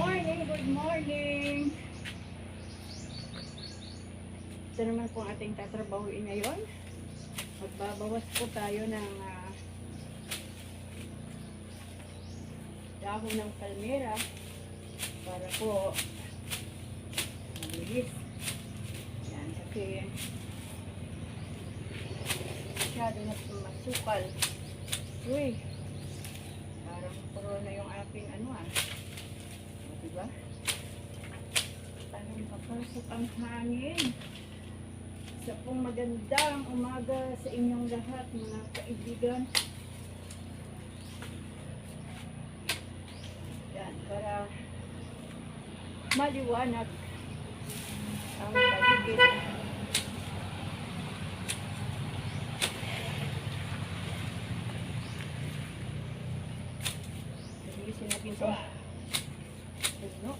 morning, good morning. Ito naman po ang ating tatrabahuin ngayon. Magbabawas po tayo ng ah, dahon ng palmera para po mabilis. Yan, kasi masyado na masukal. Uy, parang puro na yung aking ano ah. Diba? Parang papasok ang hangin. Sa pong magandang umaga sa inyong lahat, mga kaibigan. Yan, para maliwanag ang paligid. Bilisin natin ito. Ano?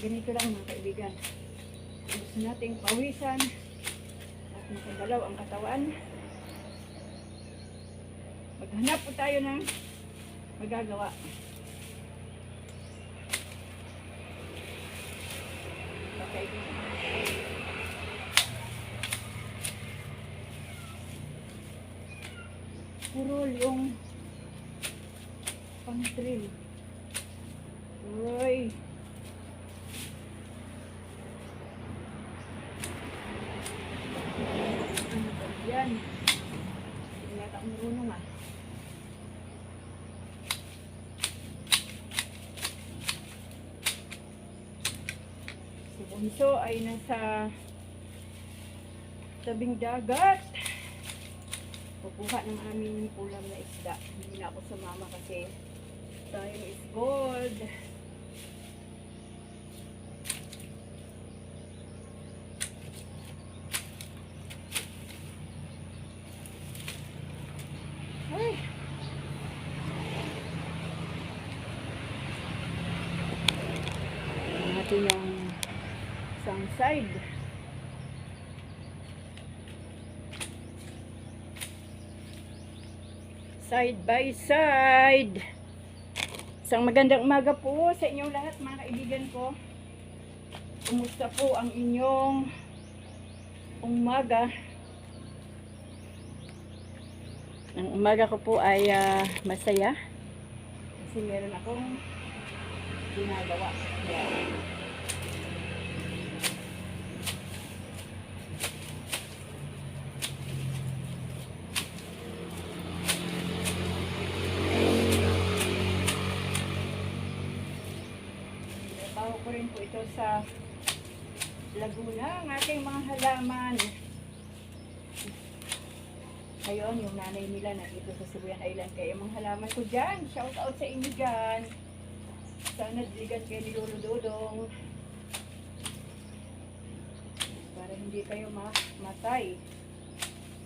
Ganito lang mga kaibigan. Gusto nating pawisan at makagalaw ang katawan. Maghanap po tayo ng magagawa. Okay. Puro yung pang-drill. Uy. Ano ba yan? Hindi yata ako marunong ah. Si Bunso ay nasa tabing dagat. Kukuha ng aming ulam na isda. Hindi na ako sumama kasi tayo is gold. Ay. Natin yung isang side. Side by side. Isang magandang umaga po sa inyong lahat mga kaibigan ko. Kumusta po ang inyong umaga? Ang umaga ko po ay ah, masaya. Kasi meron akong ginagawa. Yan. Trabaho ko rin po ito sa Laguna, ang ating mga halaman. Ngayon, yung nanay nila nandito sa Sibuyan Island. Kaya mga halaman ko dyan, shout out sa inyo dyan. Sana diligan kayo ni Lolo Dodong. Para hindi kayo mamatay.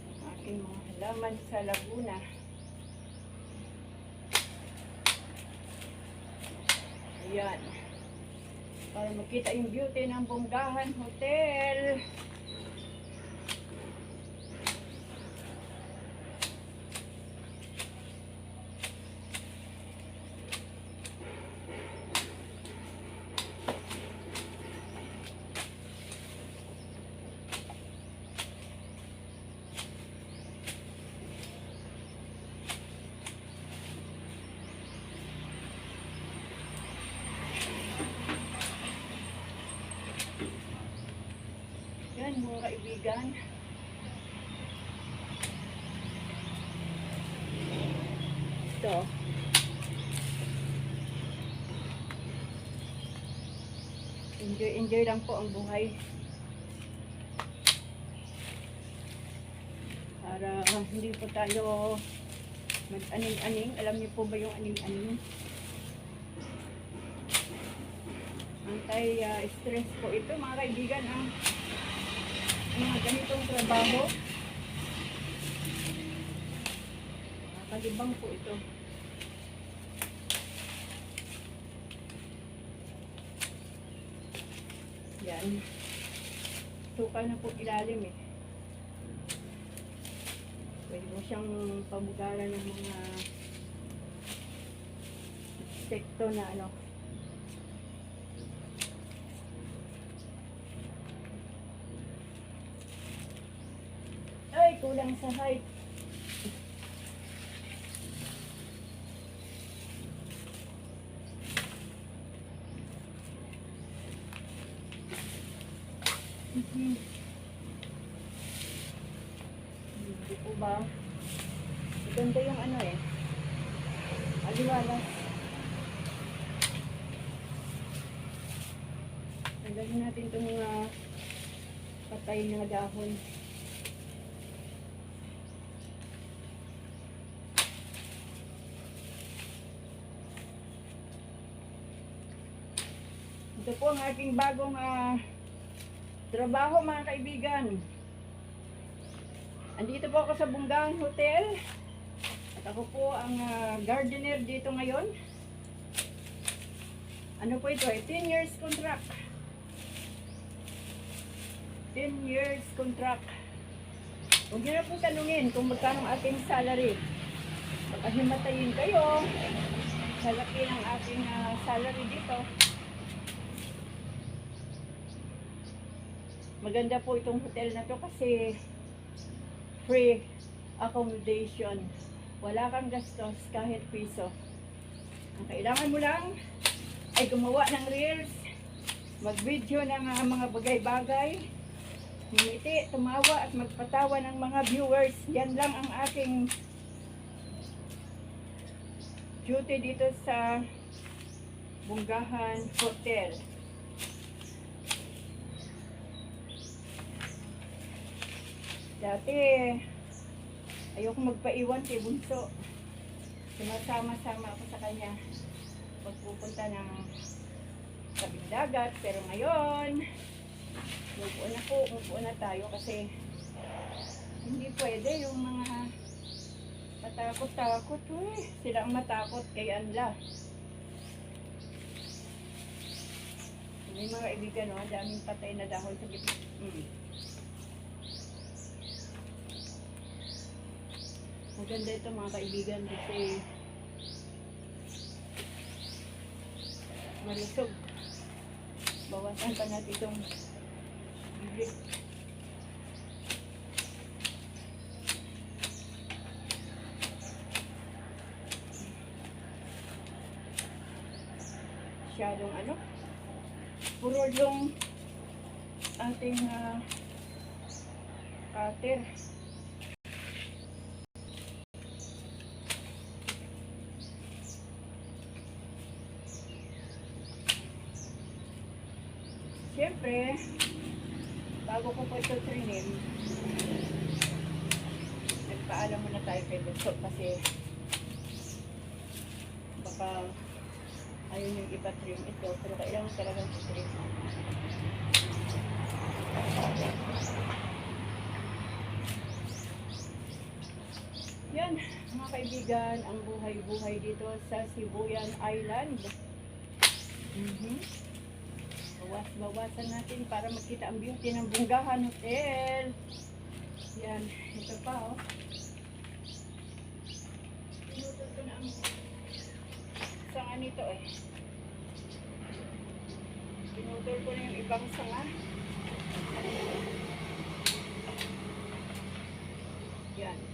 Ang aking mga halaman sa Laguna. Ayan. Para makita yung beauty ng Bonggahan Hotel. Yan mga kaibigan. Ito. Enjoy, enjoy lang po ang buhay. Para hindi po tayo mag-aning-aning. Alam niyo po ba yung aning-aning? Anti-stress po ito mga kaibigan. Ang mga ganitong trabaho. Nakakalibang po ito. Yan. Suka na po ilalim eh. Pwede mo siyang pamugaran ng mga insekto na ano. Ay, kulang sa height. Mhm. Hindi po ba? Maganda yung ano eh. Aliwalas. Tanggalin natin itong mga patay na dahon. Ang aking bagong ah, trabaho mga kaibigan. Andito po ako sa Bunggang Hotel. At ako po ang ah, gardener dito ngayon. Ano po ito eh? 10 years contract. 10 years contract. Huwag niyo na po tanungin kung magkano ang aking salary. Baka himatayin kayo sa laki ng aking ah, salary dito. Maganda po itong hotel na to kasi free accommodation. Wala kang gastos kahit piso. Ang kailangan mo lang ay gumawa ng reels, mag-video ng ah, mga bagay-bagay, humiti, tumawa at magpatawa ng mga viewers. Yan lang ang aking duty dito sa Bunggahan Hotel. Dati, ayoko magpaiwan kay Bunso. Sumasama-sama ako sa kanya pagpupunta ng tabing dagat. Pero ngayon, move on na po, move na tayo kasi hindi pwede yung mga matakot-takot. Uy, sila ang matakot kay Anla. May mga kaibigan, no? Ang daming patay na dahon sa gitna. Mm. Maganda ito mga kaibigan kasi malusog. Bawasan pa natin itong bibig. Masyadong ano? Puro yung ating uh, cutter. Siyempre, bago ko po ito trinim, nagpaalam muna tayo kay Bunso kasi baka ayaw niyong ipa-trim ito, pero kailangan talagang i-trim. Yan, mga kaibigan, ang buhay-buhay dito sa Sibuyan Island. Mhm. Bawas-bawasan natin para makita ang beauty ng Bunggahan Hotel. Yan, ito pa oh. Pinutol ko na ang sanga nito eh. Pinutol ko na yung ibang sanga. Yan.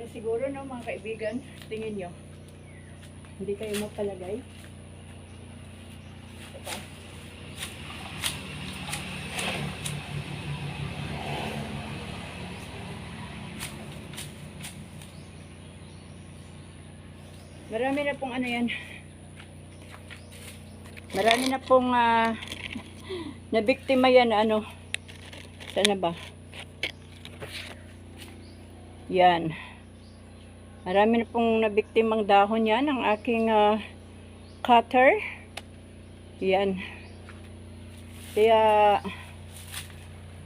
Na siguro no mga kaibigan. Tingin nyo. Hindi kayo mapalagay. Pa. Marami na pong ano yan. Marami na pong ah, nabiktima yan ano. Sana ba? Yan. Marami na pong nabiktim ang dahon yan, ang aking uh, cutter. Yan. Kaya,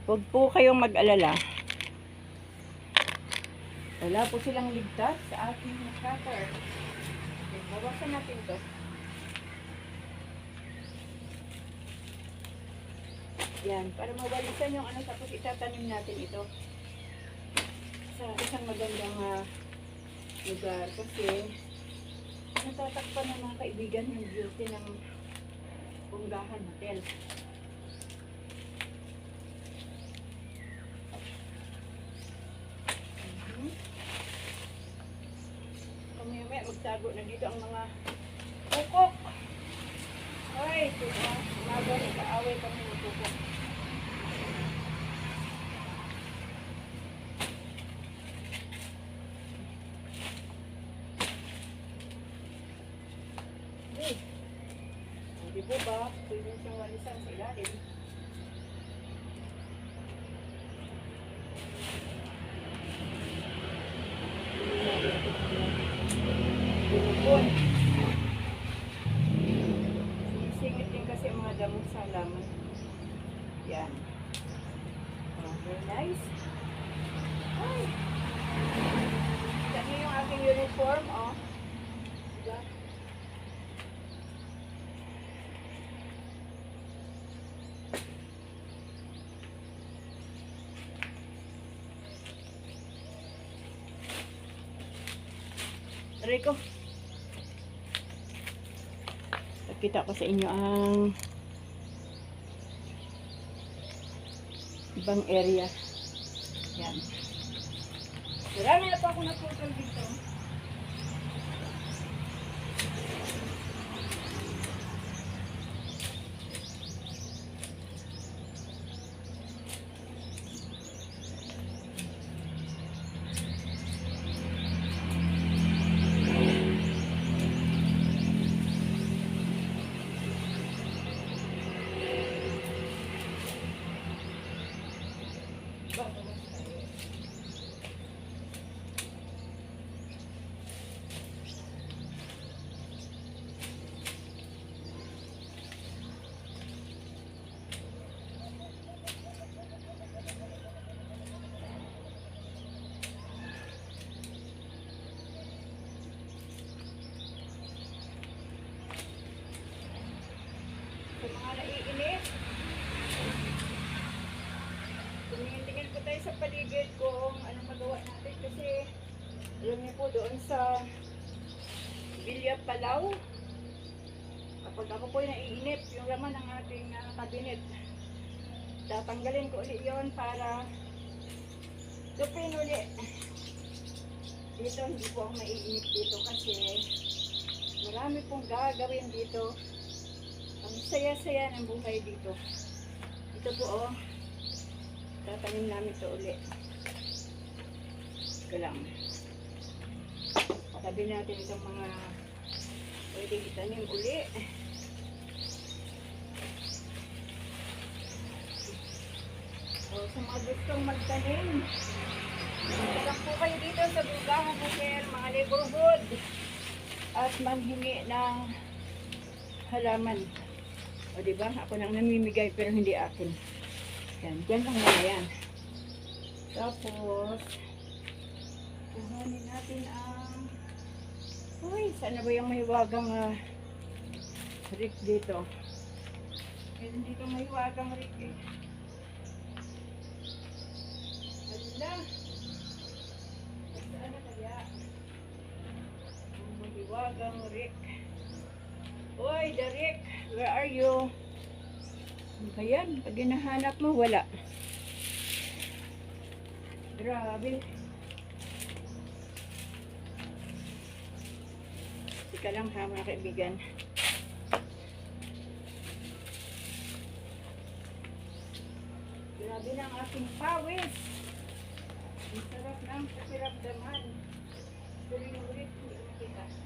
huwag po kayong mag-alala. Wala po silang ligtas sa aking cutter. Okay, bawasan natin to. Yan, para mabalisan yung ano, tapos itatanim natin ito sa isang magandang uh, lugar kasi natatakpan ng mga kaibigan yung beauty ng Bunggahan Hotel. Mhm. Kamaya-maya magtago na dito ang mga kukok. Hoy, diba? Umaga nagkaaway kami ng kukok. Hey. Hindi po ba? Pwede siyang walisan sa ilalim. Binubon. Singit din kasi mga damo sa halaman. Yan. Oh, very nice. Ay! Niyo yung aking uniform, oh. Diba? Rico. Pagkita ko sa inyo ang ibang area. Yan. Marami na pa ako naputol dito. Villa Palau kapag ako po naiinip yung laman ng ating ah, cabinet tatanggalin ko ulit yon para tupin ulit dito hindi po ako maiinip dito kasi marami pong gagawin dito ang saya-saya ng buhay dito. Ito po oh. Tatanim namin ito uli. Ito lang. Tabi natin itong mga pwede itanim uli. O, sa mga gustong magtanim, lang po kayo dito sa Bugahan Hotel, mga neighborhood, at manghingi ng halaman. O, di ba? Ako nang namimigay pero hindi akin. Yan, dyan lang muna yan. Tapos, kuhanin natin ang... Uy, sana ba yung mahiwagang uh, rik dito? Meron dito mahiwagang rik eh. Hala! Saan na kaya? Ang mahiwagang rik. Uy, Derek, where are you? Ano ba yan? Pag hinahanap mo, wala. Grabe. Tika lang ha, mga kaibigan. Grabe ang aking pawis. Ang sarap ng pakiramdaman. Hindi ko makita.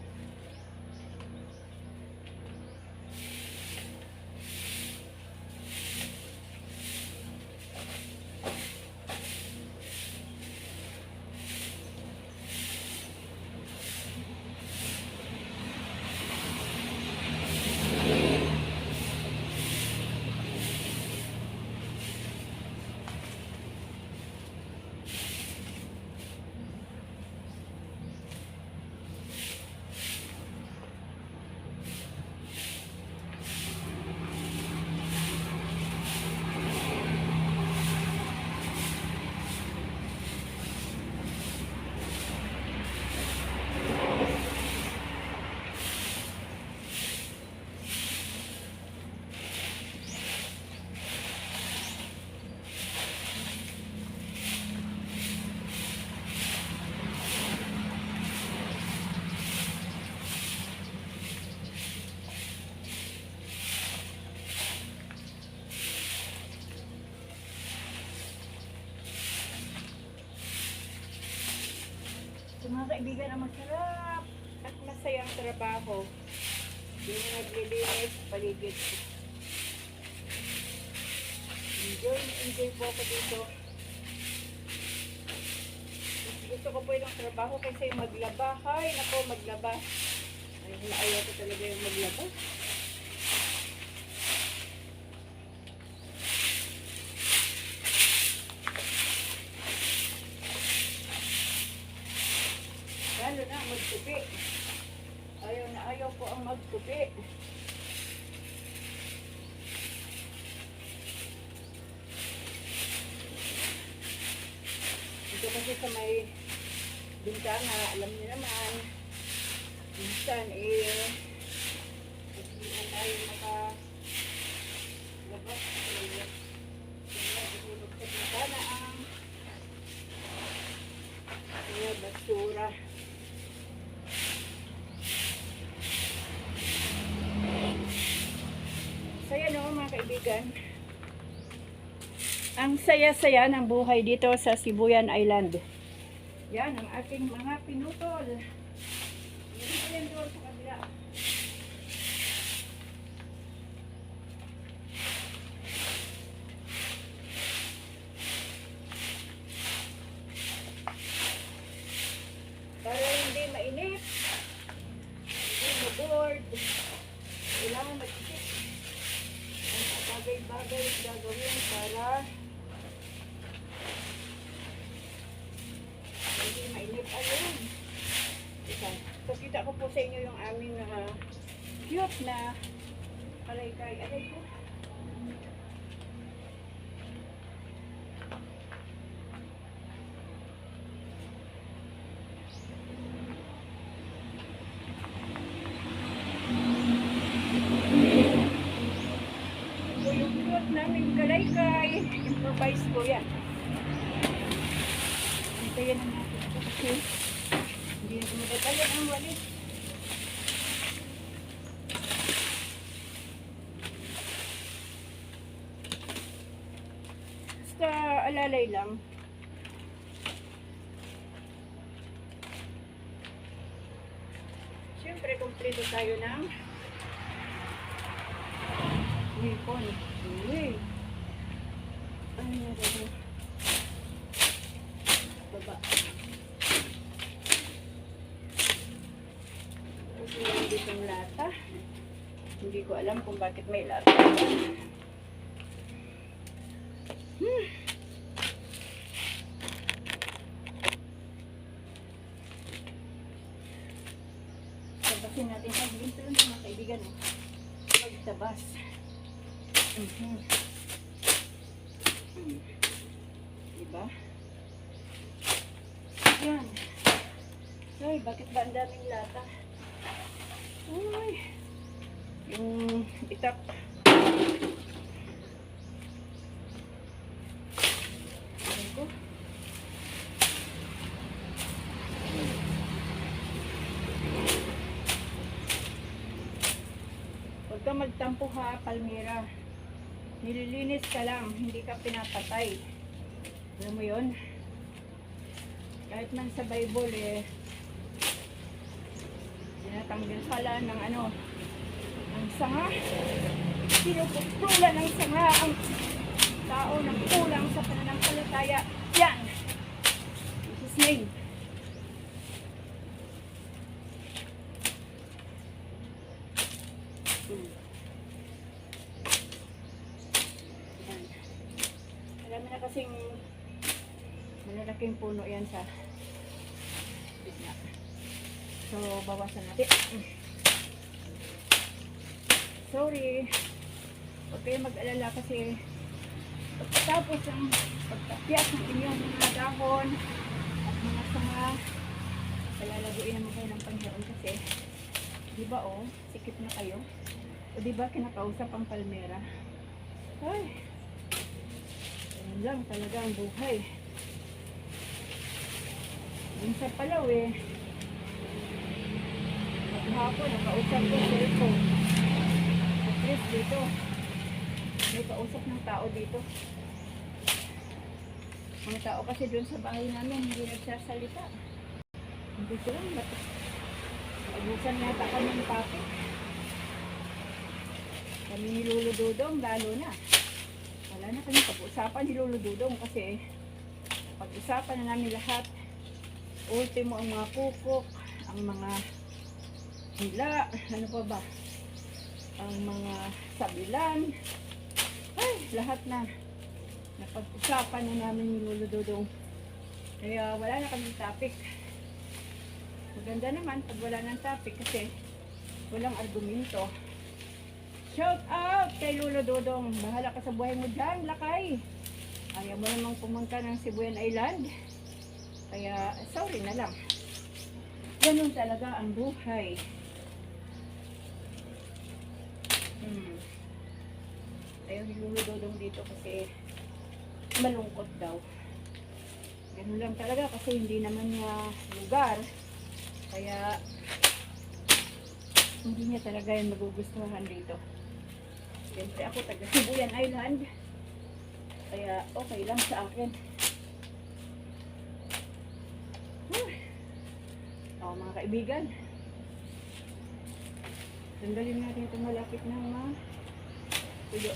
Ang masarap at masayang trabaho. Na naglilinis paligid. Enjoy, enjoy po ako dito. Gusto ko po yung trabaho kasi maglaba. Hay, nako, maglaba. Ay, ayaw ko talaga yung maglaba. Lalo na magtupi. Ayaw na ayaw ko ang magtupi. Dito kasi sa may bintana, alam niyo naman, minsan eh, hindi na tayo maka labas. Eh, kaya ihulog sa bintana ang mga basura. Saya no kaibigan. Ang saya-saya ng buhay dito sa Sibuyan Island. Yan ang aking mga pinutol. Yan yan doon sa kabila. Para hindi mainit. Hindi maboard. Kailangan mag-isip ang mga bagay-bagay na gagawin para hindi mainit ayun. Isa. Pakita ko po sa inyo yung aming ah, cute na kalaykay. Aray ko. Ito yung cute namin kalaykay. Improvise ko yan. Antayin na natin ito kasi hindi na madagalan ang walis. Basta alalay lang. Siyempre, kumpleto tayo ng Hipon. Uy. Ano na ba? Baba. Tapos meron ditong lata. Hindi ko alam kung bakit may lata. Hmm. Tabasin natin sa ginto eh. Magtabas. Mhm. Mm. Diba? Yan. Ay, bakit ba ang daming lata? Uy. Yung itak. Ayan ko. Huwag ka magtampo ha, Palmira. Nililinis ka lang, hindi ka pinapatay. Alam mo yun? Kahit man sa Bible eh, tinatanggal pala ng ano, ng sanga. Pinupuktulan ng sanga ang tao ng kulang sa pananampalataya. Yan! In His name. Hmm. Yan. Alam mo na kasing malalaking puno yan sa gitna. So, bawasan natin. Sorry. Huwag kayo mag-alala kasi pagkatapos ng pagtapyas ng inyong mga dahon at mga sanga, palalaguin naman kayo ng Panginoon kasi di ba oh, sikip na kayo? O di ba kinakausap ang palmera? Ay, Yan lang talaga ang buhay. Yung sa Palaw eh. Maghapon, nakausap ko cellphone. At least dito. May kausap ng tao dito. Mga tao kasi doon sa bahay namin, hindi nagsasalita. Hindi ko lang. Abusan yata kami ng topic. Kami ni Lolo Dudong, lalo na. Wala na kami pag-usapan ni Lolo Dudong kasi pag-usapan na namin lahat. Ultimo ang mga kukok, ang mga hila, ano pa ba? Ang mga sabilan. Ay, lahat na. Napag-usapan na namin ni Lolo Dudong. Kaya wala na kami topic. Maganda naman pag wala ng topic kasi walang argumento. Shout out kay Lolo Dodong. Bahala ka sa buhay mo dyan, lakay. Ayaw mo namang pumunta ng Sibuyan Island. Kaya, sorry na lang. Ganun talaga ang buhay. Hmm. Ayaw ni Lolo Dodong dito kasi malungkot daw. Ganun lang talaga kasi hindi naman niya lugar. Kaya, hindi niya talaga yung magugustuhan dito. Siyempre ako taga Sibuyan Island. Kaya okay lang sa akin. Oh, mga kaibigan. Tanggalin natin itong malapit na mga tuyo.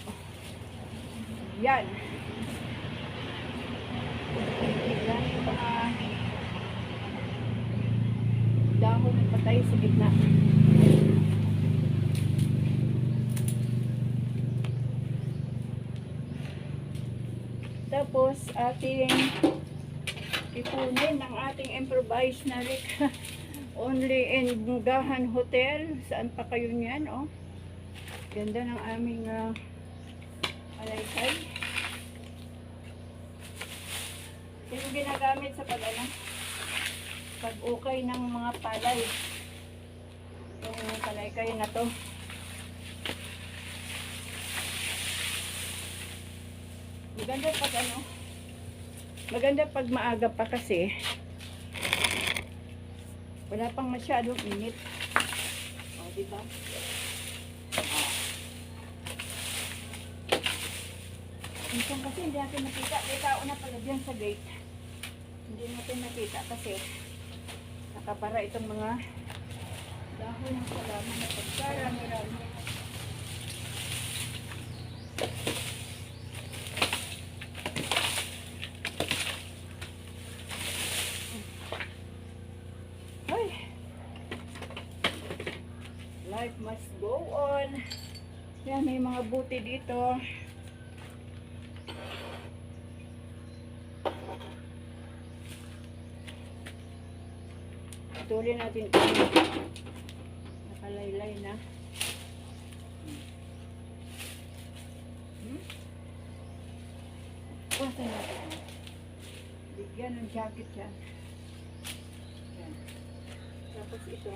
Yan. Yan yung mga dahon ng patay sa gitna. Tapos, ating ipunin ang ating improvised na rik. Only in Bungahan Hotel. Saan pa kayo niyan, oh? Ganda ng aming uh, alaykay. Ito ginagamit sa pag ano, pag-ukay ng mga palay. Yung palaykay na to. Maganda pag ano, maganda pag maaga pa kasi wala pang masyadong init. O, di ba? Minsan kasi hindi natin nakita. May tao na pala dyan sa gate. Hindi natin nakita kasi nakapara itong mga dahon ng salaman na pagkarami-rami. Ay! Life must go on. Yan, buti dito. Tuloy natin ito. Nakalaylay na. Hmm? Kuwasan natin. Bigyan ng jacket yan. Yan. Tapos ito,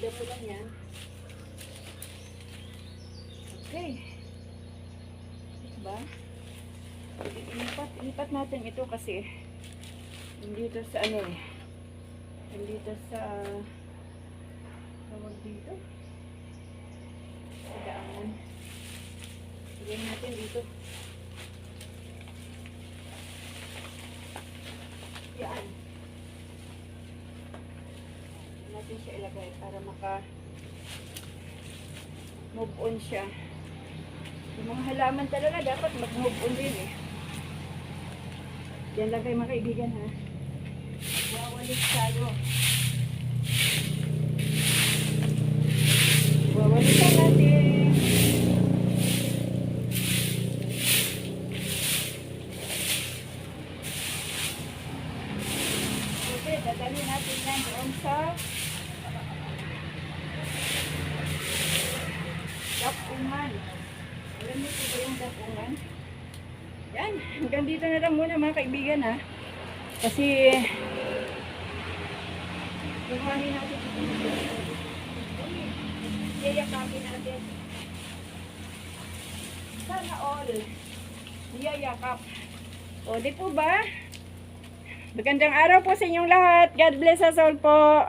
damo lang yan. Okay. Diba? Ilipat, ilipat natin ito kasi hindi ito sa ano eh. Hindi ito sa tawag dito. Sa daanan. Lagyan natin dito. Yan natin siya ilagay para maka move on siya. Mga halaman talaga dapat mag-move on din eh. Yan lang kayo mga kaibigan ha. Wawalis tayo. Wawalisan natin. Okay, dadalhin natin yan doon sa dapungan. Alam niyo po ba yung dapungan? Yan, hanggang dito na lang muna mga kaibigan ha. Kasi kuhanin natin. Yayakapin natin. Sana all. Yayakap. O, di po ba? Magandang araw po sa inyong lahat. God bless us all po.